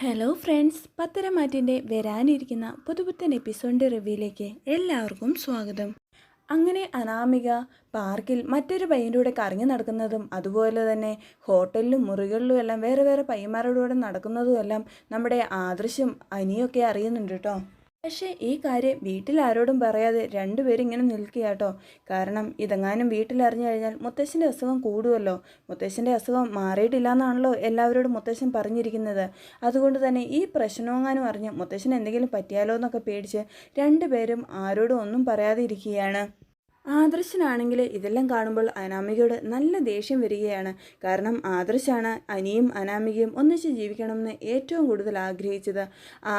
Hello friends പത്തരമാറ്റിന്റെ വരാനിരിക്കുന്ന പുതുപുത്തൻ എപ്പിസോഡിന്റെ റിവ്യൂയിലേക്ക് എല്ലാവർക്കും സ്വാഗതം. അങ്ങനെ അനാമിക പാർക്കിൽ മറ്റൊരു പയ്യന്റെ കൂടെ കറങ്ങി നടക്കുന്നതും അതുപോലെ തന്നെ ഹോട്ടലിലും മുറികളിലും എല്ലാം വേറെ വേറെ പയ്യന്മാരുടെ കൂടെ നടക്കുന്നതും എല്ലാം നമ്മുടെ ആദൃശ്യം അനിയൊക്കെ അറിയുന്നുണ്ട് കേട്ടോ. പക്ഷേ ഈ കാര്യം വീട്ടിൽ ആരോടും പറയാതെ രണ്ടുപേരും ഇങ്ങനെ നിൽക്കുക കേട്ടോ കാരണം ഇതെങ്ങാനും വീട്ടിൽ അറിഞ്ഞു കഴിഞ്ഞാൽ മുത്തശ്ശന്റെ അസുഖം കൂടുമല്ലോ മുത്തശ്ശന്റെ അസുഖം മാറിയിട്ടില്ല എന്നാണല്ലോ എല്ലാവരോടും മുത്തശ്ശൻ പറഞ്ഞിരിക്കുന്നത്. അതുകൊണ്ട് തന്നെ ഈ പ്രശ്നമെങ്ങാനും അറിഞ്ഞ് മുത്തശ്ശന് എന്തെങ്കിലും പറ്റിയാലോ എന്നൊക്കെ പേടിച്ച് രണ്ടുപേരും ആരോടും ഒന്നും പറയാതെ ഇരിക്കുകയാണ് ആദർശനാണെങ്കിൽ ഇതെല്ലാം കാണുമ്പോൾ അനാമികയോട് നല്ല ദേഷ്യം വരികയാണ്. കാരണം ആദർശാണ് അനിയും അനാമികയും ഒന്നിച്ച് ജീവിക്കണമെന്ന് ഏറ്റവും കൂടുതൽ ആഗ്രഹിച്ചത്. ആ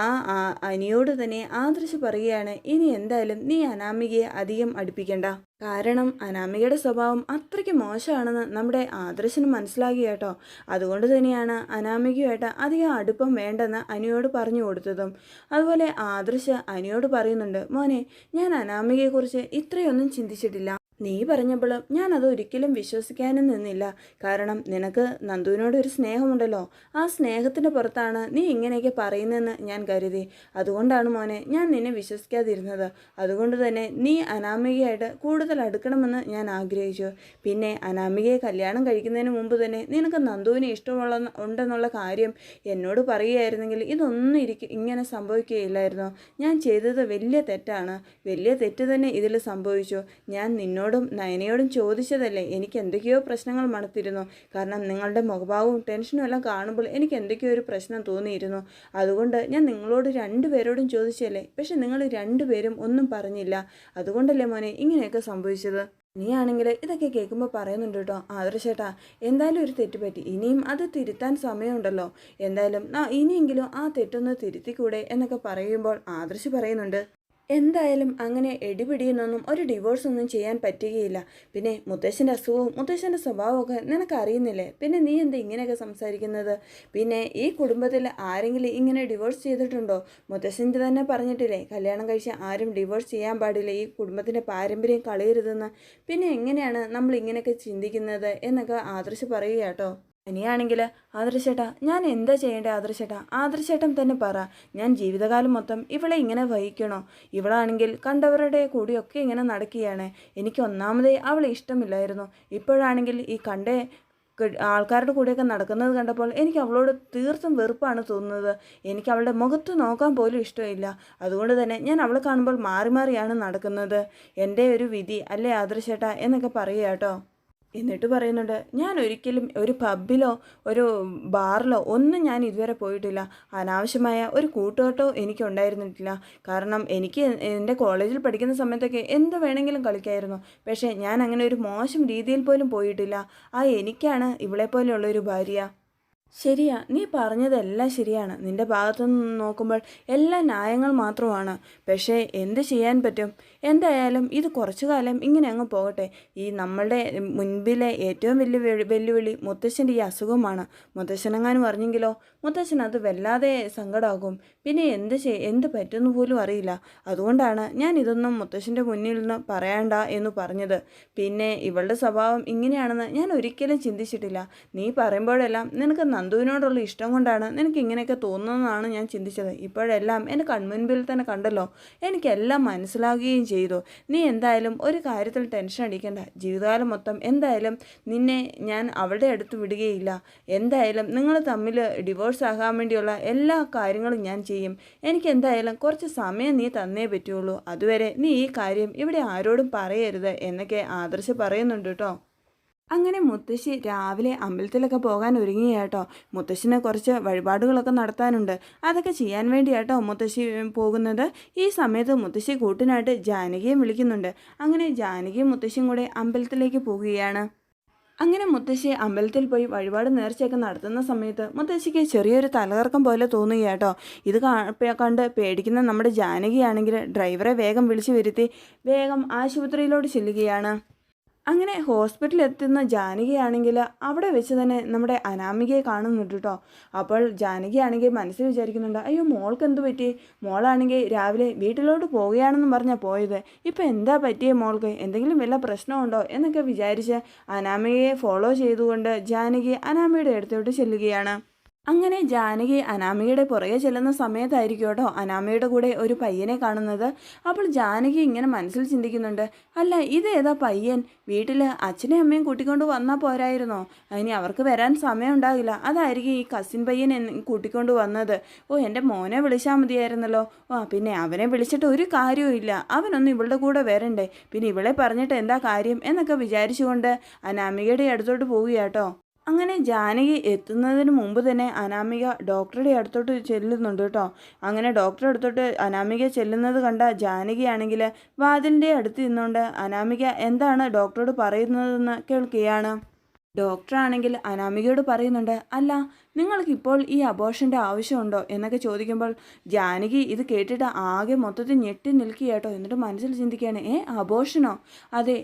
അനിയോട് തന്നെ ആദർശ് പറയുകയാണ് ഇനി എന്തായാലും നീ അനാമികയെ അധികം അടുപ്പിക്കണ്ട. കാരണം അനാമികയുടെ സ്വഭാവം അത്രയ്ക്ക് മോശമാണെന്ന് നമ്മുടെ ആദർശന് മനസ്സിലാക്കി കേട്ടോ. അതുകൊണ്ട് തന്നെയാണ് അനാമികയുമായിട്ട് അധികം അടുപ്പം വേണ്ടെന്ന് അനിയോട് പറഞ്ഞു കൊടുത്തതും. അതുപോലെ ആദർശ് അനിയോട് പറയുന്നുണ്ട് മോനെ ഞാൻ അനാമികയെക്കുറിച്ച് ഇത്രയൊന്നും ചിന്തിച്ചിട്ടില്ല. നീ പറഞ്ഞപ്പോൾ ഞാൻ അത് ഒരിക്കലും വിശ്വസിക്കാനും നിന്നില്ല. കാരണം നിനക്ക് നന്ദുവിനോട് ഒരു സ്നേഹമുണ്ടല്ലോ. ആ സ്നേഹത്തിന്റെ പുറത്താണ് നീ ഇങ്ങനെയൊക്കെ പറയുന്നതെന്ന് ഞാൻ കരുതി. അതുകൊണ്ടാണ് മോനെ ഞാൻ നിന്നെ വിശ്വസിക്കാതിരുന്നത്. അതുകൊണ്ട് തന്നെ നീ അനാമികയായിട്ട് കൂടുതൽ അടുക്കണമെന്ന് ഞാൻ ആഗ്രഹിച്ചു. പിന്നെ അനാമികയെ കല്യാണം കഴിക്കുന്നതിന് മുമ്പ് തന്നെ നിനക്ക് നന്ദുവിനെ ഇഷ്ടമുള്ള ഉണ്ടെന്നുള്ള കാര്യം എന്നോട് പറയുകയായിരുന്നെങ്കിൽ ഇതൊന്നും ഇരിക്കും ഇങ്ങനെ സംഭവിക്കുകയില്ലായിരുന്നു. ഞാൻ ചെയ്തത് വലിയ തെറ്റാണ്. വലിയ തെറ്റ് തന്നെ ഇതിൽ സംഭവിച്ചു. ഞാൻ നിന്നോട് എന്നോടും നയനയോടും ചോദിച്ചതല്ലേ എനിക്ക് എന്തൊക്കെയോ പ്രശ്നങ്ങൾ മണത്തിരുന്നു. കാരണം നിങ്ങളുടെ മുഖഭാവവും ടെൻഷനും എല്ലാം കാണുമ്പോൾ എനിക്ക് എന്തൊക്കെയോ ഒരു പ്രശ്നം തോന്നിയിരുന്നു. അതുകൊണ്ട് ഞാൻ നിങ്ങളോട് രണ്ടുപേരോടും ചോദിച്ചല്ലേ പക്ഷെ നിങ്ങൾ രണ്ടുപേരും ഒന്നും പറഞ്ഞില്ല. അതുകൊണ്ടല്ലേ മോനെ ഇങ്ങനെയൊക്കെ സംഭവിച്ചത്? നീയാണെങ്കിൽ ഇതൊക്കെ കേൾക്കുമ്പോൾ പറയുന്നുണ്ട് കേട്ടോ ആദർശേട്ടാ എന്തായാലും ഒരു തെറ്റ് പറ്റി ഇനിയും അത് തിരുത്താൻ സമയമുണ്ടല്ലോ. എന്തായാലും ഇനിയെങ്കിലും ആ തെറ്റൊന്ന് തിരുത്തിക്കൂടെ എന്നൊക്കെ പറയുമ്പോൾ ആദർശ് പറയുന്നുണ്ട്. എന്തായാലും അങ്ങനെ എടിപിടിയെന്നൊന്നും ഒരു ഡിവോഴ്സ് ഒന്നും ചെയ്യാൻ പറ്റുകയില്ല. പിന്നെ മുത്തശ്ശന്റെ അസുഖവും മുത്തശ്ശന്റെ സ്വഭാവമൊക്കെ നിനക്ക് അറിയുന്നില്ലേ പിന്നെ നീ എന്താ ഇങ്ങനെയൊക്കെ സംസാരിക്കുന്നത്? പിന്നെ ഈ കുടുംബത്തിൽ ആരെങ്കിലും ഇങ്ങനെ ഡിവോഴ്സ് ചെയ്തിട്ടുണ്ടോ? മുത്തശ്ശന്റെ തന്നെ പറഞ്ഞിട്ടില്ലേ കല്യാണം കഴിച്ച് ആരും ഡിവോഴ്സ് ചെയ്യാൻ പാടില്ല ഈ കുടുംബത്തിന്റെ പാരമ്പര്യം കളയരുതെന്ന്. പിന്നെ എങ്ങനെയാണ് നമ്മൾ ഇങ്ങനെയൊക്കെ ചിന്തിക്കുന്നത് എന്നൊക്കെ ആദർശ് പറയുക കേട്ടോ ഇനിയാണെങ്കിൽ ആദർശേട്ടാ ഞാൻ എന്താ ചെയ്യേണ്ടത് ആദർശേട്ടാ? ആദർശേട്ടൻ തന്നെ പറ. ഞാൻ ജീവിതകാലം മൊത്തം ഇവളെ ഇങ്ങനെ വഹിക്കണോ? ഇവളാണെങ്കിൽ കണ്ടവരുടെ കൂടിയൊക്കെ ഇങ്ങനെ നടക്കുകയാണ്. എനിക്ക് ഒന്നാമതേ അവളെ ഇഷ്ടമില്ലായിരുന്നു. ഇപ്പോഴാണെങ്കിൽ ഈ കണ്ടേ ആൾക്കാരുടെ കൂടെയൊക്കെ നടക്കുന്നത് കണ്ടപ്പോൾ എനിക്ക് അവളോട് തീർത്തും വെറുപ്പാണ് തോന്നുന്നത്. എനിക്ക് അവളുടെ മുഖത്ത് നോക്കാൻ പോലും ഇഷ്ടമില്ല. അതുകൊണ്ട് തന്നെ ഞാൻ അവളെ കാണുമ്പോൾ മാറി മാറിയാണ് നടക്കുന്നത്. എന്റെ ഒരു വിധി അല്ലേ ആദർശേട്ടാ? എന്നൊക്കെ പറയുക കേട്ടോ. എന്നിട്ട് പറയുന്നുണ്ട് ഞാൻ ഒരിക്കലും ഒരു പബ്ബിലോ ഒരു ബാറിലോ ഒന്നും ഞാൻ ഇതുവരെ പോയിട്ടില്ല. അനാവശ്യമായ ഒരു കൂട്ടുകെട്ടോ എനിക്ക് ഉണ്ടായിരുന്നിട്ടില്ല കാരണം എനിക്ക് എന്റെ കോളേജിൽ പഠിക്കുന്ന സമയത്തൊക്കെ എന്ത് വേണമെങ്കിലും കളിക്കായിരുന്നു. പക്ഷേ ഞാൻ അങ്ങനെ ഒരു മോശം രീതിയിൽ പോലും പോയിട്ടില്ല. ആ എനിക്കാണ് ഇവളെപ്പോലെയുള്ളൊരു ഭാര്യ. ശരിയാ നീ പറഞ്ഞതെല്ലാം ശരിയാണ്. നിന്റെ ഭാഗത്തു നിന്ന് നോക്കുമ്പോൾ എല്ലാ ന്യായങ്ങൾ മാത്രമാണ്. പക്ഷേ എന്ത് ചെയ്യാൻ പറ്റും? എന്തായാലും ഇത് കുറച്ചു കാലം ഇങ്ങനെ അങ്ങ് പോകട്ടെ. ഈ നമ്മളുടെ മുൻപിലെ ഏറ്റവും വലിയ വെല്ലുവിളി മുത്തശ്ശന്റെ ഈ അസുഖമാണ്. മുത്തശ്ശനെങ്ങാനും പറഞ്ഞെങ്കിലോ മുത്തശ്ശൻ അത് വല്ലാതെ സങ്കടമാകും പിന്നെ എന്ത് ചെയ് എന്ത് പറ്റുമെന്ന് പോലും അറിയില്ല. അതുകൊണ്ടാണ് ഞാൻ ഇതൊന്നും മുത്തശ്ശന്റെ മുന്നിൽ നിന്ന് പറയണ്ട എന്ന് പറഞ്ഞത്. പിന്നെ ഇവളുടെ സ്വഭാവം ഇങ്ങനെയാണെന്ന് ഞാൻ ഒരിക്കലും ചിന്തിച്ചിട്ടില്ല. നീ പറയുമ്പോഴെല്ലാം നിനക്ക് നന്ദുവിനോടുള്ള ഇഷ്ടം കൊണ്ടാണ് നിനക്ക് ഇങ്ങനെയൊക്കെ തോന്നുന്നതാണ് ഞാൻ ചിന്തിച്ചത്. ഇപ്പോഴെല്ലാം എന്റെ കൺമുൻപിൽ തന്നെ കണ്ടല്ലോ. എനിക്കെല്ലാം മനസ്സിലാകുകയും ചെയ്തു. നീ എന്തായാലും ഒരു കാര്യത്തിൽ ടെൻഷൻ അടിക്കേണ്ട. ജീവിതകാലം മൊത്തം എന്തായാലും നിന്നെ ഞാൻ അവളുടെ അടുത്ത് വിടുകയില്ല. എന്തായാലും നിങ്ങൾ തമ്മിൽ ഡിവോഴ്സ് ആകാൻ വേണ്ടിയുള്ള എല്ലാ കാര്യങ്ങളും ഞാൻ ചെയ്യും. എനിക്ക് എന്തായാലും കുറച്ച് സമയം നീ തന്നേ പറ്റുള്ളൂ. അതുവരെ നീ ഈ കാര്യം ഇവിടെ ആരോടും പറയരുത് എന്നൊക്കെ ആദർശ് പറയുന്നുണ്ട് കേട്ടോ. അങ്ങനെ മുത്തശ്ശി രാവിലെ അമ്പലത്തിലൊക്കെ പോകാൻ ഒരുങ്ങിയാട്ടോ മുത്തശ്ശിനെ കുറച്ച് വഴിപാടുകളൊക്കെ നടത്താനുണ്ട്. അതൊക്കെ ചെയ്യാൻ വേണ്ടി കേട്ടോ മുത്തശ്ശി പോകുന്നത്. ഈ സമയത്ത് മുത്തശ്ശി കൂട്ടിനായിട്ട് ജാനകിയും വിളിക്കുന്നുണ്ട്. അങ്ങനെ ജാനകിയും മുത്തശ്ശിയും കൂടെ അമ്പലത്തിലേക്ക് പോകുകയാണ്. അങ്ങനെ മുത്തശ്ശി അമ്പലത്തിൽ പോയി വഴിപാട് നേർച്ചയൊക്കെ നടത്തുന്ന സമയത്ത് മുത്തശ്ശിക്ക് ചെറിയൊരു തലകറക്കം പോലെ തോന്നുക കേട്ടോ ഇത് കണ്ട് പേടിക്കുന്ന നമ്മുടെ ജാനകിയാണെങ്കിൽ ഡ്രൈവറെ വേഗം വിളിച്ചു വരുത്തി വേഗം ആശുപത്രിയിലോട്ട് ചെല്ലുകയാണ്. അങ്ങനെ ഹോസ്പിറ്റലിൽ എത്തുന്ന ജാനകിയാണെങ്കിൽ അവിടെ വെച്ച് തന്നെ നമ്മുടെ അനാമികയെ കാണുന്നുണ്ട് കേട്ടോ. അപ്പോൾ ജാനകിയാണെങ്കിൽ മനസ്സിൽ വിചാരിക്കുന്നുണ്ട് അയ്യോ മോൾക്ക് എന്ത് പറ്റി? മോളാണെങ്കിൽ രാവിലെ വീട്ടിലോട്ട് പോവുകയാണെന്ന് പറഞ്ഞാൽ പോയത്. ഇപ്പം എന്താ പറ്റിയ മോൾക്ക്? എന്തെങ്കിലും വല്ല പ്രശ്നമുണ്ടോ? എന്നൊക്കെ വിചാരിച്ച് അനാമികയെ ഫോളോ ചെയ്തുകൊണ്ട് ജാനകി അനാമിയുടെ അടുത്തോട്ട് ചെല്ലുകയാണ്. അങ്ങനെ ജാനകി അനാമികയുടെ പുറകെ ചെല്ലുന്ന സമയത്തായിരിക്കും കേട്ടോ കൂടെ ഒരു പയ്യനെ കാണുന്നത്. അപ്പോൾ ജാനകി ഇങ്ങനെ മനസ്സിൽ ചിന്തിക്കുന്നുണ്ട്. അല്ല ഇത് ഏതാ പയ്യൻ? വീട്ടിൽ അച്ഛനെയും അമ്മയും കൂട്ടിക്കൊണ്ട് വന്നാൽ പോരായിരുന്നോ? ഇനി അവർക്ക് വരാൻ സമയം ഉണ്ടാകില്ല. അതായിരിക്കും ഈ കസിൻ പയ്യൻ കൂട്ടിക്കൊണ്ട് വന്നത്. ഓ എന്റെ മോനെ വിളിച്ചാൽ മതിയായിരുന്നല്ലോ. ആ പിന്നെ അവനെ വിളിച്ചിട്ട് ഒരു കാര്യവും ഇല്ല. അവനൊന്നും ഇവളുടെ കൂടെ വരണ്ടേ. പിന്നെ ഇവളെ പറഞ്ഞിട്ട് എന്താ കാര്യം എന്നൊക്കെ വിചാരിച്ചുകൊണ്ട് അനാമികയുടെ അടുത്തോട്ട് പോവുകയാട്ടോ. അങ്ങനെ ജാനകി എത്തുന്നതിന് മുമ്പ് തന്നെ അനാമിക ഡോക്ടറുടെ അടുത്തോട്ട് ചെല്ലുന്നുണ്ട് കേട്ടോ. അങ്ങനെ ഡോക്ടറെ അടുത്തോട്ട് അനാമിക ചെല്ലുന്നത് കണ്ട ജാനകിയാണെങ്കിൽ വാതിലിന്റെ അടുത്ത് നിന്നുകൊണ്ട് അനാമിക എന്താണ് ഡോക്ടറോട് പറയുന്നതെന്ന് കേൾക്കുകയാണ്? ഡോക്ടറാണെങ്കിൽ അനാമികയോട് പറയുന്നുണ്ട് അല്ല നിങ്ങൾക്കിപ്പോൾ ഈ അബോഷന്റെ ആവശ്യമുണ്ടോ? എന്നൊക്കെ ചോദിക്കുമ്പോൾ ജാനകി ഇത് കേട്ടിട്ട് ആകെ മൊത്തത്തിൽ ഞെട്ടി നിൽക്കുകയാട്ടോ എന്നിട്ട് മനസ്സിൽ ചിന്തിക്കുകയാണ് ഏ അബോർഷനോ അതെ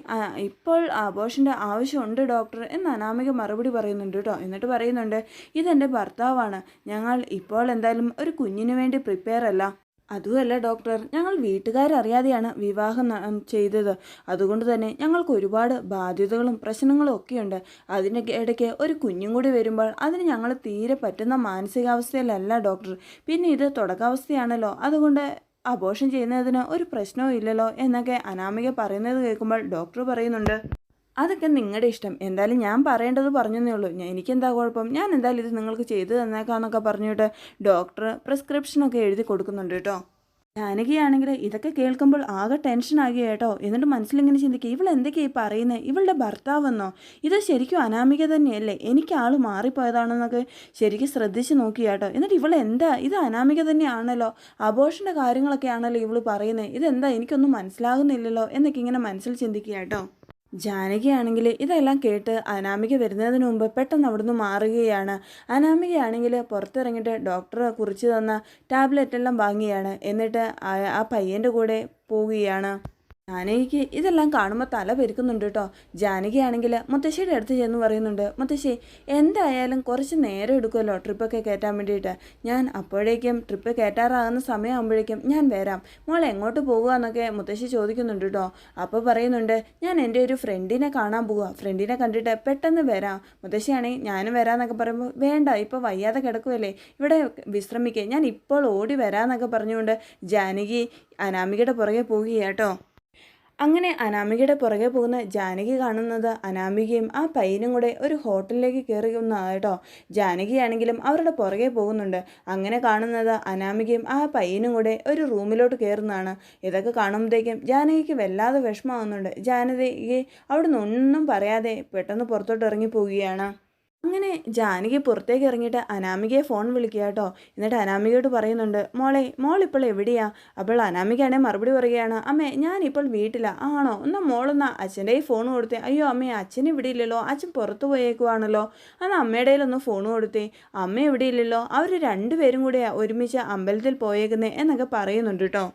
ഇപ്പോൾ അബോഷന്റെ ആവശ്യമുണ്ട് ഡോക്ടർ എന്ന് അനാമിക മറുപടി പറയുന്നുണ്ട് കേട്ടോ എന്നിട്ട് പറയുന്നുണ്ട് ഇതെന്റെ ഭർത്താവാണ്. ഞങ്ങൾ ഇപ്പോൾ എന്തായാലും ഒരു കുഞ്ഞിന് വേണ്ടി പ്രിപ്പയർ അല്ല. അതുമല്ല ഡോക്ടർ ഞങ്ങൾ വീട്ടുകാരറിയാതെയാണ് വിവാഹം ചെയ്തത്. അതുകൊണ്ട് തന്നെ ഞങ്ങൾക്ക് ഒരുപാട് ബാധ്യതകളും പ്രശ്നങ്ങളും ഒക്കെയുണ്ട്. അതിന്റെ ഇടയ്ക്ക് ഒരു കുഞ്ഞും കൂടി വരുമ്പോൾ അതിന് ഞങ്ങൾ തീരെ പറ്റുന്ന മാനസികാവസ്ഥയിലല്ല ഡോക്ടർ. പിന്നെ ഇത് തുടക്കാവസ്ഥയാണല്ലോ. അതുകൊണ്ട് അബോഷൻ ചെയ്യുന്നതിന് ഒരു പ്രശ്നവും ഇല്ലല്ലോ എന്നൊക്കെ അനാമിക പറയുന്നത് കേൾക്കുമ്പോൾ ഡോക്ടർ പറയുന്നുണ്ട്. അതൊക്കെ നിങ്ങളുടെ ഇഷ്ടം. എന്തായാലും ഞാൻ പറയേണ്ടത് പറഞ്ഞതേ ഉള്ളൂ. എനിക്കെന്താ കുഴപ്പം? ഞാൻ എന്തായാലും ഇത് നിങ്ങൾക്ക് ചെയ്തു തന്നേക്കാന്നൊക്കെ പറഞ്ഞിട്ട് ഡോക്ടർ പ്രിസ്ക്രിപ്ഷനൊക്കെ എഴുതി കൊടുക്കുന്നുണ്ട് കേട്ടോ. ജാനകിയാണെങ്കിൽ ഇതൊക്കെ കേൾക്കുമ്പോൾ ആകെ ടെൻഷനാകുക കേട്ടോ. എന്നിട്ട് മനസ്സിലിങ്ങനെ ചിന്തിക്കുക ഇവൾ എന്തൊക്കെയായി പറയുന്നത് ഇവളുടെ ഭർത്താവെന്നോ? ഇത് ശരിക്കും അനാമിക തന്നെയല്ലേ? എനിക്ക് ആൾ മാറിപ്പോയതാണെന്നൊക്കെ ശരിക്കും ശ്രദ്ധിച്ച് നോക്കി കേട്ടോ. എന്നിട്ട് ഇവൾ എന്താ? ഇത് അനാമിക തന്നെയാണല്ലോ. അബോഷന്റെ കാര്യങ്ങളൊക്കെ ആണല്ലോ ഇവൾ പറയുന്നത് ഇതെന്താ? എനിക്കൊന്നും മനസ്സിലാകുന്നില്ലല്ലോ എന്നൊക്കെ ഇങ്ങനെ മനസ്സിൽ ചിന്തിക്കുക കേട്ടോ. ജാനകിയാണെങ്കിൽ ഇതെല്ലാം കേട്ട് അനാമിക വരുന്നതിന് മുമ്പ് പെട്ടെന്ന് അവിടുന്ന് മാറുകയാണ്. അനാമികയാണെങ്കിൽ പുറത്തിറങ്ങിയിട്ട് ഡോക്ടർ കുറിച്ച് തന്ന ടാബ്ലറ്റ് എല്ലാം വാങ്ങിയാണ്. എന്നിട്ട് ആ പയ്യന്റെ കൂടെ പോവുകയാണ്. ജാനകിക്ക് ഇതെല്ലാം കാണുമ്പോൾ തല പെരുക്കുന്നുണ്ട് കേട്ടോ. ജാനകിയാണെങ്കിൽ മുത്തശ്ശിയുടെ അടുത്ത് ചെന്ന് പറയുന്നുണ്ട് മുത്തശ്ശി എന്തായാലും കുറച്ച് നേരം എടുക്കുമല്ലോ ട്രിപ്പൊക്കെ കയറ്റാൻ വേണ്ടിയിട്ട്. ഞാൻ അപ്പോഴേക്കും ട്രിപ്പ് കയറ്റാറാകുന്ന സമയമാകുമ്പോഴേക്കും ഞാൻ വരാം. മോൾ എങ്ങോട്ട് പോകുക എന്നൊക്കെ മുത്തശ്ശി ചോദിക്കുന്നുണ്ട് കേട്ടോ. അപ്പോൾ പറയുന്നുണ്ട് ഞാൻ എന്റെ ഒരു ഫ്രണ്ടിനെ കാണാൻ പോവുക. ഫ്രണ്ടിനെ കണ്ടിട്ട് പെട്ടെന്ന് വരാം. മുത്തശ്ശിയാണെങ്കിൽ ഞാനും വരാമെന്നൊക്കെ പറയുമ്പോൾ വേണ്ട ഇപ്പോൾ വയ്യാതെ കിടക്കുമല്ലേ ഇവിടെ വിശ്രമിക്കുക ഞാൻ ഇപ്പോൾ ഓടി വരാമെന്നൊക്കെ പറഞ്ഞുകൊണ്ട് ജാനകി അനാമികയുടെ പുറകെ പോവുകയാട്ടോ അങ്ങനെ അനാമികയുടെ പുറകെ പോകുന്ന ജാനകി കാണുന്നത് അനാമികയും ആ പയ്യനും കൂടെ ഒരു ഹോട്ടലിലേക്ക് കയറിയുന്നതായിട്ടോ ജാനകിയാണെങ്കിലും അവരുടെ പുറകെ പോകുന്നുണ്ട്. അങ്ങനെ കാണുന്നത് അനാമികയും ആ പയ്യനും കൂടെ ഒരു റൂമിലോട്ട് കയറുന്നതാണ്. ഇതൊക്കെ കാണുമ്പോഴത്തേക്കും ജാനകിക്ക് വല്ലാതെ വിഷമമാകുന്നുണ്ട് ജാനകി അവിടുന്ന് ഒന്നും പറയാതെ പെട്ടെന്ന് പുറത്തോട്ട് ഇറങ്ങി പോവുകയാണ്. അങ്ങനെ ജാനകി പുറത്തേക്ക് ഇറങ്ങിയിട്ട് അനാമികയെ ഫോൺ വിളിക്കുക കേട്ടോ. എന്നിട്ട് അനാമികയോട് പറയുന്നുണ്ട് മോളെ മോൾ ഇപ്പോൾ എവിടെയാ? അപ്പോൾ അനാമികയാണെങ്കിൽ മറുപടി പറയുകയാണ് അമ്മേ ഞാനിപ്പോൾ വീട്ടിലാ. ആണോ? എന്നാൽ മോളെന്നാ അച്ഛന്റെ ഈ ഫോൺ കൊടുത്തേ. അയ്യോ അമ്മേ അച്ഛൻ ഇവിടെ ഇല്ലല്ലോ. അച്ഛൻ പുറത്തു പോയേക്കുവാണല്ലോ. എന്നാൽ അമ്മയുടെ കയ്യിലൊന്ന് ഫോൺ കൊടുത്തേ. അമ്മ ഇവിടെ ഇല്ലല്ലോ? അവർ രണ്ടുപേരും കൂടെയാണ് ഒരുമിച്ച് അമ്പലത്തിൽ പോയേക്കുന്നത് എന്നൊക്കെ പറയുന്നുണ്ട് കേട്ടോ.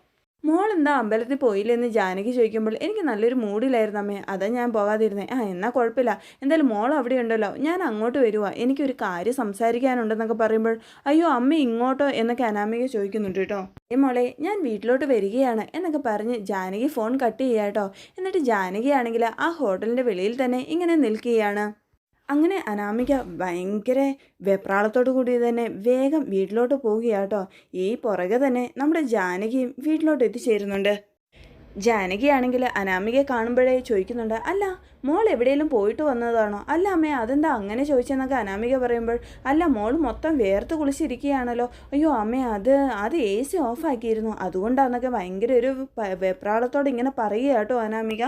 മോൾ എന്താ അമ്പലത്തിൽ പോയില്ലെന്ന് ജാനകി ചോദിക്കുമ്പോൾ എനിക്ക് നല്ലൊരു മൂഡിലായിരുന്നു അമ്മേ. അതാ ഞാൻ പോകാതിരുന്നേ ആ എന്നാൽ കുഴപ്പമില്ല. എന്തായാലും മോൾ അവിടെ ഉണ്ടല്ലോ. ഞാൻ അങ്ങോട്ട് വരുവാ. എനിക്കൊരു കാര്യം സംസാരിക്കാനുണ്ടെന്നൊക്കെ പറയുമ്പോൾ അയ്യോ അമ്മ ഇങ്ങോട്ടോ? എന്നൊക്കെ അനാമിക ചോദിക്കുന്നുണ്ട് കേട്ടോ. ഏ മോളെ ഞാൻ വീട്ടിലോട്ട് വരികയാണ് എന്നൊക്കെ പറഞ്ഞ് ജാനകി ഫോൺ കട്ട് ചെയ്യാട്ടോ എന്നിട്ട് ജാനകിയാണെങ്കിൽ ആ ഹോട്ടലിന്റെ വെളിയിൽ തന്നെ ഇങ്ങനെ നിൽക്കുകയാണ്. അങ്ങനെ അനാമിക ഭയങ്കര വെപ്രാളത്തോടു കൂടി തന്നെ വേഗം വീട്ടിലോട്ട് പോവുകയാട്ടോ. ഈ പുറകെ തന്നെ നമ്മുടെ ജാനകിയും വീട്ടിലോട്ട് എത്തിച്ചേരുന്നുണ്ട്. ജാനകിയാണെങ്കിൽ അനാമികയെ കാണുമ്പോഴേ ചോദിക്കുന്നുണ്ട് അല്ല മോൾ എവിടെയെങ്കിലും പോയിട്ട് വന്നതാണോ? അല്ല അമ്മേ അതെന്താ അങ്ങനെ ചോദിച്ചെന്നൊക്കെ അനാമിക പറയുമ്പോൾ അല്ല മോൾ മൊത്തം വേർത്ത് കുളിച്ചിരിക്കുകയാണല്ലോ. അയ്യോ അമ്മേ അത് അത് എ സി ഓഫാക്കിയിരുന്നു അതുകൊണ്ടാണെന്നൊക്കെ ഭയങ്കര ഒരു വെപ്രാളത്തോടെ ഇങ്ങനെ പറയുക കേട്ടോ അനാമിക.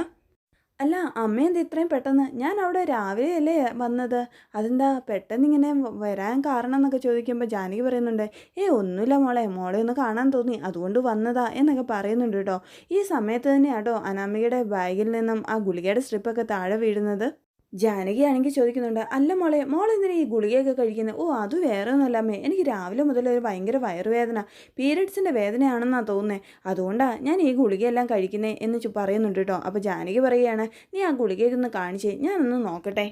അല്ല അമ്മ ഇത്രയും പെട്ടെന്ന്? ഞാൻ അവിടെ രാവിലെ അല്ലേ വന്നത്? അതെന്താ പെട്ടെന്ന് ഇങ്ങനെ വരാൻ കാരണം എന്നൊക്കെ ചോദിക്കുമ്പോൾ ജാനകി പറയുന്നുണ്ട് ഏ ഒന്നുമില്ല മോളെ മോളെ ഒന്ന് കാണാൻ തോന്നി അതുകൊണ്ട് വന്നതാ എന്നൊക്കെ പറയുന്നുണ്ട് കേട്ടോ. ഈ സമയത്ത് തന്നെ കേട്ടോ അനാമികയുടെ ബാഗിൽ നിന്നും ആ ഗുളികയുടെ സ്ട്രിപ്പൊക്കെ താഴെ വീഴുന്നത്? ജാനകിയാണെങ്കിൽ ചോദിക്കുന്നുണ്ട് അല്ല മോളെ മോൾ എന്തിനാ ഈ ഗുളികയൊക്കെ കഴിക്കുന്നത് ഓ അത് വേറെ ഒന്നുമല്ല അമ്മേ എനിക്ക് രാവിലെ മുതൽ ഒരു ഭയങ്കര വയറുവേദന പീരിയഡ്സിന്റെ വേദനയാണെന്നാണ് തോന്നുന്നത് അതുകൊണ്ടാണ് ഞാൻ ഈ ഗുളികയെല്ലാം കഴിക്കുന്നത് എന്ന് പറയുന്നുണ്ട് കേട്ടോ. അപ്പോൾ ജാനകി പറയുകയാണ് നീ ആ ഗുളികയൊക്കെ ഒന്ന് കാണിച്ചേ ഞാനൊന്ന് നോക്കട്ടെ.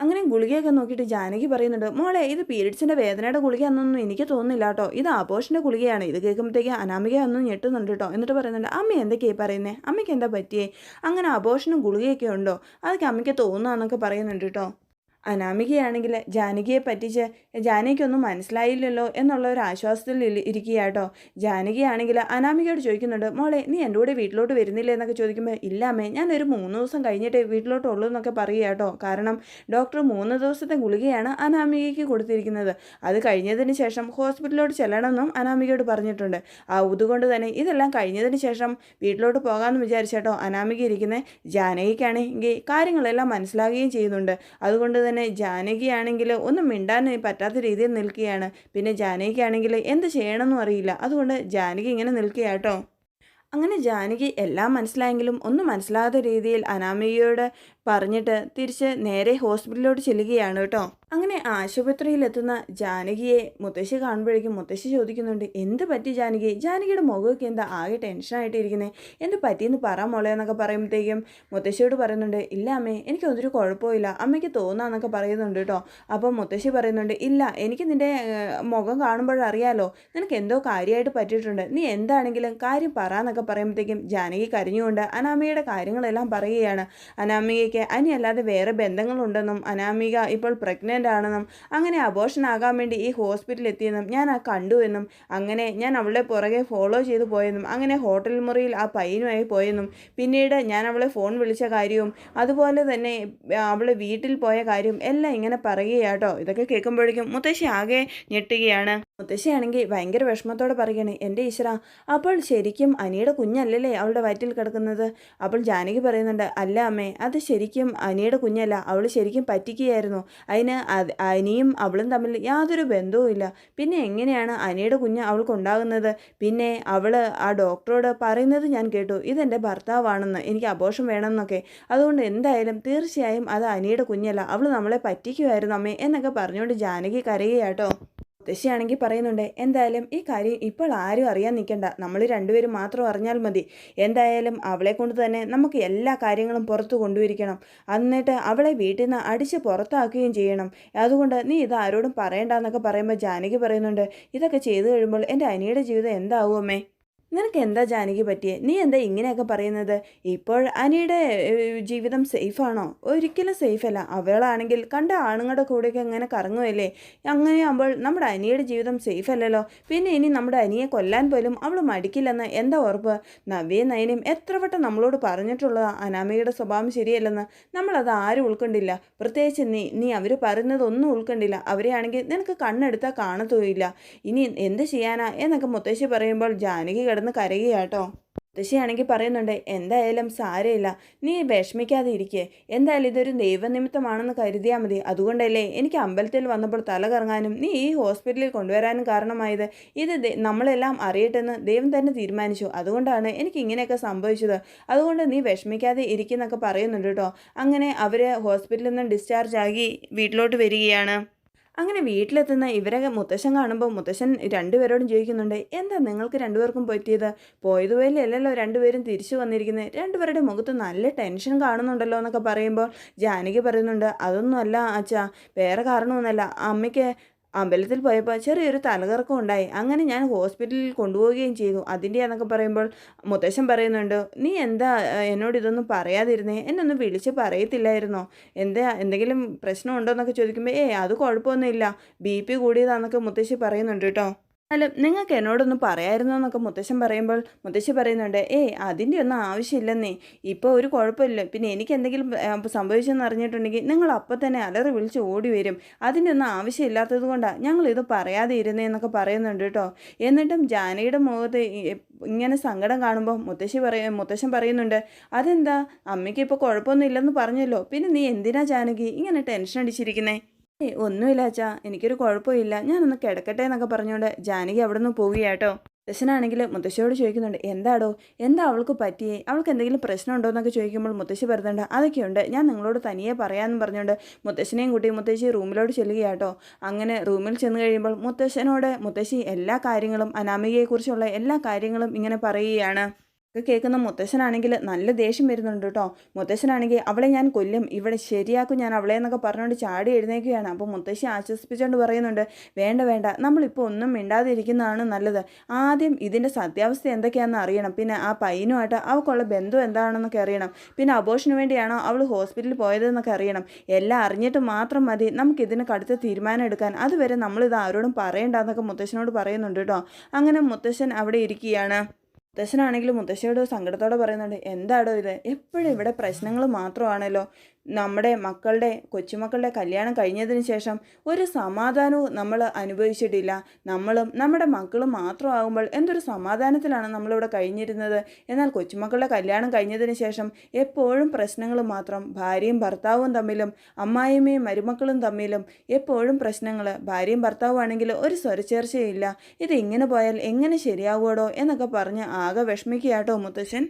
അങ്ങനെ ഗുളികയൊക്കെ നോക്കിയിട്ട് ജാനകി പറയുന്നുണ്ട് മോളെ ഇത് പീരീഡ്സിന്റെ വേദനയുടെ ഗുളികയാണെന്നൊന്നും എനിക്ക് തോന്നുന്നില്ല കേട്ടോ ഇത് ആഘോഷിന്റെ ഗുളികയാണ്. ഇത് കേൾക്കുമ്പോഴത്തേക്ക് അനാമിക ഒന്നും ഞെട്ടുന്നുണ്ട് കേട്ടോ എന്നിട്ട് പറയുന്നുണ്ട് അമ്മ എന്തൊക്കെയായി പറയുന്നത് അമ്മയ്ക്ക് എന്താ പറ്റിയേ? അങ്ങനെ ആഘോഷിനും ഗുളികയൊക്കെ ഉണ്ടോ? അതൊക്കെ അമ്മയ്ക്ക് തോന്നുക എന്നൊക്കെ പറയുന്നുണ്ട് കേട്ടോ അനാമികയാണെങ്കിൽ ജാനകിയെ പറ്റിച്ച് ജാനകിക്കൊന്നും മനസ്സിലായില്ലല്ലോ എന്നുള്ള ഒരു ആശ്വാസത്തിൽ ഇരിക്കുകയാട്ടോ ജാനകിയാണെങ്കിൽ അനാമികയോട് ചോദിക്കുന്നുണ്ട് മോളെ നീ എന്റെ കൂടെ വീട്ടിലോട്ട് വരുന്നില്ലേ? എന്നൊക്കെ ചോദിക്കുമ്പോൾ ഇല്ല അമ്മേ ഞാനൊരു മൂന്ന് ദിവസം കഴിഞ്ഞിട്ട് വീട്ടിലോട്ട് ഉള്ളൂ എന്നൊക്കെ പറയുക കാരണം ഡോക്ടർ മൂന്ന് ദിവസത്തെ ഗുളികയാണ് അനാമികയ്ക്ക് കൊടുത്തിരിക്കുന്നത്. അത് കഴിഞ്ഞതിന് ശേഷം ഹോസ്പിറ്റലിലോട്ട് ചെല്ലണമെന്നും അനാമികയോട് പറഞ്ഞിട്ടുണ്ട്. ആ അതുകൊണ്ട് തന്നെ ഇതെല്ലാം കഴിഞ്ഞതിന് ശേഷം വീട്ടിലോട്ട് പോകാമെന്ന് വിചാരിച്ചാട്ടോ അനാമിക ഇരിക്കുന്നത് ജാനകിക്കാണെങ്കിൽ കാര്യങ്ങളെല്ലാം മനസ്സിലാകുകയും ചെയ്യുന്നുണ്ട്. അതുകൊണ്ട് തന്നെ ജാനകിയാണെങ്കിൽ ഒന്നും മിണ്ടാൻ പറ്റാത്ത രീതിയിൽ നിൽക്കുകയാണ്. പിന്നെ ജാനകിയാണെങ്കിൽ എന്ത് ചെയ്യണമെന്നും അറിയില്ല. അതുകൊണ്ട് ജാനകി ഇങ്ങനെ നിൽക്കുകയാട്ടോ അങ്ങനെ ജാനകി എല്ലാം മനസ്സിലായെങ്കിലും ഒന്നും മനസ്സിലാകാത്ത രീതിയിൽ അനാമികയോട് പറഞ്ഞിട്ട് തിരിച്ച് നേരെ ഹോസ്പിറ്റലിലോട്ട് ചെല്ലുകയാണ് കേട്ടോ. അങ്ങനെ ആശുപത്രിയിലെത്തുന്ന ജാനകിയെ മുത്തശ്ശി കാണുമ്പോഴേക്കും മുത്തശ്ശി ചോദിക്കുന്നുണ്ട് എന്ത് പറ്റി ജാനകി? ജാനകിയുടെ മുഖമൊക്കെ എന്താ ആകെ ടെൻഷനായിട്ട് ഇരിക്കുന്നത് എന്ത് പറ്റിയെന്ന് പറ മോളെ എന്നൊക്കെ പറയുമ്പോഴത്തേക്കും മുത്തശ്ശിയോട് പറയുന്നുണ്ട് ഇല്ല അമ്മേ എനിക്ക് ഒന്നൊരു കുഴപ്പമില്ല അമ്മയ്ക്ക് തോന്നാന്നൊക്കെ പറയുന്നുണ്ട് കേട്ടോ. അപ്പോൾ മുത്തശ്ശി പറയുന്നുണ്ട് ഇല്ല എനിക്ക് നിന്റെ മുഖം കാണുമ്പോഴറിയാലോ നിനക്ക് എന്തോ കാര്യമായിട്ട് പറ്റിയിട്ടുണ്ട്. നീ എന്താണെങ്കിലും കാര്യം പറ എന്നൊക്കെ പറയുമ്പോഴത്തേക്കും ജാനകി കരഞ്ഞുകൊണ്ട് അനാമയുടെ കാര്യങ്ങളെല്ലാം പറയുകയാണ്. അനാമികയ്ക്ക് അനിയല്ലാതെ വേറെ ബന്ധങ്ങളുണ്ടെന്നും അനാമിക ഇപ്പോൾ പ്രഗ്നന്റ് ആണെന്നും അങ്ങനെ അബോർഷൻ ആകാൻ വേണ്ടി ഈ ഹോസ്പിറ്റലിൽ എത്തിയെന്നും ഞാൻ ആ കണ്ടുവെന്നും അങ്ങനെ ഞാൻ അവളെ പുറകെ ഫോളോ ചെയ്തു പോയെന്നും അങ്ങനെ ഹോട്ടൽ മുറിയിൽ ആ പയ്യനുമായി പോയെന്നും പിന്നീട് ഞാൻ അവളെ ഫോൺ വിളിച്ച കാര്യവും അതുപോലെ തന്നെ അവൾ വീട്ടിൽ പോയ കാര്യം എല്ലാം ഇങ്ങനെ പറയുകയാട്ടോ. ഇതൊക്കെ കേൾക്കുമ്പോഴേക്കും മുത്തശ്ശി ആകെ ഞെട്ടുകയാണ്. മുത്തശ്ശിയാണെങ്കിൽ ഭയങ്കര വിഷമത്തോടെ പറയുകയാണ് എന്റെ ഈശ്വര അപ്പോൾ ശരിക്കും അനിയുടെ കുഞ്ഞല്ലല്ലേ അവളുടെ വയറ്റിൽ കിടക്കുന്നത്? അപ്പോൾ ജാനകി പറയുന്നുണ്ട് അല്ല അമ്മേ അത് ശരിക്കും അനിയുടെ കുഞ്ഞല്ല അവൾ ശരിക്കും പറ്റിക്കുകയായിരുന്നു. അതിന് അത് അനിയും അവളും തമ്മിൽ യാതൊരു ബന്ധവുമില്ല പിന്നെ എങ്ങനെയാണ് അനിയുടെ കുഞ്ഞ് അവൾക്കുണ്ടാകുന്നത് പിന്നെ അവൾ ആ ഡോക്ടറോട് പറയുന്നത് ഞാൻ കേട്ടു. ഇതെന്റെ ഭർത്താവാണെന്ന് എനിക്ക് അബോഷം വേണമെന്നൊക്കെ. അതുകൊണ്ട് എന്തായാലും തീർച്ചയായും അത് അനിയുടെ കുഞ്ഞല്ല അവൾ നമ്മളെ പറ്റിക്കുമായിരുന്നു അമ്മേ എന്നൊക്കെ പറഞ്ഞുകൊണ്ട് ജാനകി കരയുകയാട്ടോ മുത്തശ്ശിയാണെങ്കിൽ പറയുന്നുണ്ട് എന്തായാലും ഈ കാര്യം ഇപ്പോൾ ആരും അറിയാൻ നിൽക്കണ്ട. നമ്മൾ രണ്ടുപേരും മാത്രം അറിഞ്ഞാൽ മതി. എന്തായാലും അവളെ കൊണ്ട് തന്നെ നമുക്ക് എല്ലാ കാര്യങ്ങളും പുറത്തു കൊണ്ടുവരിക്കണം. എന്നിട്ട് അവളെ വീട്ടിൽ നിന്ന് അടിച്ച് പുറത്താക്കുകയും ചെയ്യണം. അതുകൊണ്ട് നീ ഇത് ആരോടും പറയണ്ടെന്നൊക്കെ പറയുമ്പോൾ ജാനകി പറയുന്നുണ്ട് ഇതൊക്കെ ചെയ്തു കഴിയുമ്പോൾ എന്റെ അനിയുടെ ജീവിതം എന്താവും അമ്മേ? നിനക്ക് എന്താ ജാനകി പറ്റിയേ? നീ എന്താ ഇങ്ങനെയൊക്കെ പറയുന്നത്? ഇപ്പോൾ അനിയുടെ ജീവിതം സേഫാണോ? ഒരിക്കലും സേഫല്ല. അവളാണെങ്കിൽ കണ്ട ആണുങ്ങളുടെ കൂടെയൊക്കെ ഇങ്ങനെ കറങ്ങുമല്ലേ അങ്ങനെയാകുമ്പോൾ നമ്മുടെ അനിയുടെ ജീവിതം സേഫ് അല്ലല്ലോ പിന്നെ ഇനി നമ്മുടെ അനിയെ കൊല്ലാൻ പോലും അവൾ മടിക്കില്ലെന്ന് എന്താ ഉറപ്പ്? നവ്യയും നയനയും എത്ര വട്ടം നമ്മളോട് പറഞ്ഞിട്ടുള്ളതാ? അനാമികയുടെ സ്വഭാവം ശരിയല്ലെന്ന് നമ്മളത് ആരും ഉൾക്കൊണ്ടില്ല. പ്രത്യേകിച്ച് നീ നീ അവർ പറയുന്നതൊന്നും ഉൾക്കൊണ്ടില്ല. അവരെയാണെങ്കിൽ നിനക്ക് കണ്ണെടുത്താൽ കാണത്തുമില്ല ഇനി എന്ത് ചെയ്യാനാ? എന്നൊക്കെ മുത്തശ്ശി പറയുമ്പോൾ ജാനകി കിടന്ന് കരയുകയാട്ടോ മുത്തശ്ശിയാണെങ്കിൽ പറയുന്നുണ്ട് എന്തായാലും സാരമില്ല. നീ വിഷമിക്കാതെ ഇരിക്കേ. എന്തായാലും ഇതൊരു ദൈവനിമിത്തമാണെന്ന് കരുതിയാൽ മതി. അതുകൊണ്ടല്ലേ എനിക്ക് അമ്പലത്തിൽ വന്നപ്പോൾ തല കറങ്ങാനും നീ ഈ ഹോസ്പിറ്റലിൽ കൊണ്ടുവരാനും കാരണമായത്. ഇത് നമ്മളെല്ലാം അറിയട്ടെന്ന് ദൈവം തന്നെ തീരുമാനിച്ചു. അതുകൊണ്ടാണ് എനിക്ക് ഇങ്ങനെയൊക്കെ സംഭവിച്ചത്. അതുകൊണ്ട് നീ വിഷമിക്കാതെ ഇരിക്കുന്നൊക്കെ പറയുന്നുണ്ട് കേട്ടോ അങ്ങനെ അവർ ഹോസ്പിറ്റലിൽ നിന്ന് ഡിസ്ചാർജ് ആകി വീട്ടിലോട്ട് വരികയാണ്. അങ്ങനെ വീട്ടിലെത്തുന്ന ഇവരെ മുത്തശ്ശൻ കാണുമ്പോൾ മുത്തശ്ശൻ രണ്ടുപേരോടും ചോദിക്കുന്നുണ്ട് എന്താ നിങ്ങൾക്ക് രണ്ടുപേർക്കും പറ്റിയത്? പോയതുപോലെ അല്ലല്ലോ രണ്ടുപേരും തിരിച്ചു വന്നിരിക്കുന്നത് രണ്ടുപേരുടെ മുഖത്ത് നല്ല ടെൻഷൻ കാണുന്നുണ്ടല്ലോ എന്നൊക്കെ പറയുമ്പോൾ ജാനകി പറയുന്നുണ്ട് അതൊന്നുമല്ല അച്ഛാ വേറെ കാരണമൊന്നുമല്ല. അമ്മയ്ക്ക് അമ്പലത്തിൽ പോയപ്പോൾ ചെറിയൊരു തലകറക്കം ഉണ്ടായി. അങ്ങനെ ഞാൻ ഹോസ്പിറ്റലിൽ കൊണ്ടുപോവുകയും ചെയ്തു. അതിന്റെ എന്നൊക്കെ പറയുമ്പോൾ മുത്തശ്ശൻ പറയുന്നുണ്ട് നീ എന്താ എന്നോട് ഇതൊന്നും പറയാതിരുന്നേ? എന്നൊന്നും വിളിച്ച് പറയത്തില്ലായിരുന്നോ? എന്താ എന്തെങ്കിലും പ്രശ്നമുണ്ടോ? എന്നൊക്കെ ചോദിക്കുമ്പോൾ ഏ അത് കുഴപ്പമൊന്നുമില്ല. ബി പി കൂടിയതാണെന്നൊക്കെ മുത്തശ്ശി പറയുന്നുണ്ട് കേട്ടോ എന്നാലും നിങ്ങൾക്ക് എന്നോടൊന്ന് പറയായിരുന്നോ എന്നൊക്കെ മുത്തശ്ശൻ പറയുമ്പോൾ മുത്തശ്ശി പറയുന്നുണ്ട് ഏയ് അതിന്റെ ഒന്നും ആവശ്യമില്ലെന്നേ. ഇപ്പോൾ ഒരു കുഴപ്പമില്ല. പിന്നെ എനിക്ക് എന്തെങ്കിലും സംഭവിച്ചെന്ന് അറിഞ്ഞിട്ടുണ്ടെങ്കിൽ നിങ്ങൾ അപ്പം തന്നെ അലറി വിളിച്ച് ഓടി വരും. അതിന്റെ ഒന്നും ആവശ്യമില്ലാത്തത് കൊണ്ടാണ് ഞങ്ങളിത് പറയാതെ ഇരുന്നേ എന്നൊക്കെ പറയുന്നുണ്ട് കേട്ടോ. എന്നിട്ടും ജാനയുടെ മുഖത്ത് ഇങ്ങനെ സങ്കടം കാണുമ്പോൾ മുത്തശ്ശി പറയ മുത്തശ്ശൻ പറയുന്നുണ്ട് അതെന്താ? അമ്മയ്ക്ക് ഇപ്പോൾ കുഴപ്പമൊന്നും ഇല്ലെന്ന് പറഞ്ഞല്ലോ. പിന്നെ നീ എന്തിനാ ജാനകി ഇങ്ങനെ ടെൻഷൻ അടിച്ചിരിക്കുന്നേ? ഒന്നുമില്ല അച്ഛാ. എനിക്കൊരു കുഴപ്പമില്ല. ഞാനൊന്ന് കിടക്കട്ടെ എന്നൊക്കെ പറഞ്ഞുകൊണ്ട് ജാനകി അവിടെ നിന്ന് പോവുകയാട്ടോ. മുത്തശ്ശനാണെങ്കിൽ മുത്തശ്ശിയോട് ചോദിക്കുന്നുണ്ട് എന്താടോ? എന്താ അവൾക്ക് പറ്റിയേ? അവൾക്ക് എന്തെങ്കിലും പ്രശ്നം ഉണ്ടോ എന്നൊക്കെ ചോദിക്കുമ്പോൾ മുത്തശ്ശി പറയുന്നുണ്ട് അതൊക്കെയുണ്ട്. ഞാൻ നിങ്ങളോട് തനിയെ പറയാമെന്ന് പറഞ്ഞുകൊണ്ട് മുത്തശ്ശനെയും കൂട്ടി മുത്തശ്ശി റൂമിലോട്ട് ചെല്ലുകയാട്ടോ. അങ്ങനെ റൂമിൽ ചെന്ന് കഴിയുമ്പോൾ മുത്തശ്ശനോട് മുത്തശ്ശി എല്ലാ കാര്യങ്ങളും അനാമികയെക്കുറിച്ചുള്ള എല്ലാ കാര്യങ്ങളും ഇങ്ങനെ പറയുകയാണ്. ഒക്കെ കേൾക്കുന്ന മുത്തശ്ശനാണെങ്കിൽ നല്ല ദേഷ്യം വരുന്നുണ്ട് കേട്ടോ. മുത്തശ്ശനാണെങ്കിൽ അവളെ ഞാൻ കൊല്ലും. ഇവിടെ ശരിയാക്കും ഞാൻ അവളെ എന്നൊക്കെ പറഞ്ഞുകൊണ്ട് ചാടി എഴുന്നേക്കുകയാണ് അപ്പോൾ മുത്തശ്ശി ആശ്വസിപ്പിച്ചുകൊണ്ട് പറയുന്നുണ്ട് വേണ്ട വേണ്ട. നമ്മളിപ്പോൾ ഒന്നും മിണ്ടാതിരിക്കുന്നതാണ് നല്ലത്. ആദ്യം ഇതിന്റെ സത്യാവസ്ഥ എന്തൊക്കെയാണെന്ന് അറിയണം. പിന്നെ ആ പയ്യനുമായിട്ട് അവൾക്കുള്ള ബന്ധം എന്താണെന്നൊക്കെ അറിയണം. പിന്നെ അബോഷന് വേണ്ടിയാണോ അവൾ ഹോസ്പിറ്റലിൽ പോയതെന്നൊക്കെ അറിയണം. എല്ലാം അറിഞ്ഞിട്ട് മാത്രം മതി. നമുക്കിതിന് കടുത്ത തീരുമാനം എടുക്കാൻ. അതുവരെ നമ്മളിത് ആരോടും പറയണ്ടെന്നൊക്കെ മുത്തശ്ശനോട് പറയുന്നുണ്ട് കേട്ടോ. അങ്ങനെ മുത്തശ്ശൻ അവിടെ ഇരിക്കുകയാണ്. മുത്തശ്ശനാണെങ്കിലും മുത്തശ്ശിയോട് സങ്കടത്തോടെ പറയുന്നുണ്ട് എന്താടോ ഇത്? എപ്പോഴും ഇവിടെ പ്രശ്നങ്ങൾ മാത്രമാണല്ലോ. നമ്മുടെ മക്കളുടെ കൊച്ചുമക്കളുടെ കല്യാണം കഴിഞ്ഞതിന് ശേഷം ഒരു സമാധാനവും നമ്മൾ അനുഭവിച്ചിട്ടില്ല. നമ്മളും നമ്മുടെ മക്കളും മാത്രമാകുമ്പോൾ എന്തൊരു സമാധാനത്തിലാണ് നമ്മളിവിടെ കഴിഞ്ഞിരുന്നത്? എന്നാൽ കൊച്ചുമക്കളുടെ കല്യാണം കഴിഞ്ഞതിന് ശേഷം എപ്പോഴും പ്രശ്നങ്ങൾ മാത്രം. ഭാര്യയും ഭർത്താവും തമ്മിലും അമ്മായിമ്മയും മരുമക്കളും തമ്മിലും എപ്പോഴും പ്രശ്നങ്ങൾ. ഭാര്യയും ഭർത്താവും ആണെങ്കിൽ ഒരു സ്വരച്ചേർച്ചയില്ല ഇത് ഇങ്ങനെ പോയാൽ എങ്ങനെ ശരിയാവുമോ എന്നൊക്കെ പറഞ്ഞ് ആകെ വിഷമിക്കുകയാട്ടോ മുത്തശ്ശൻ.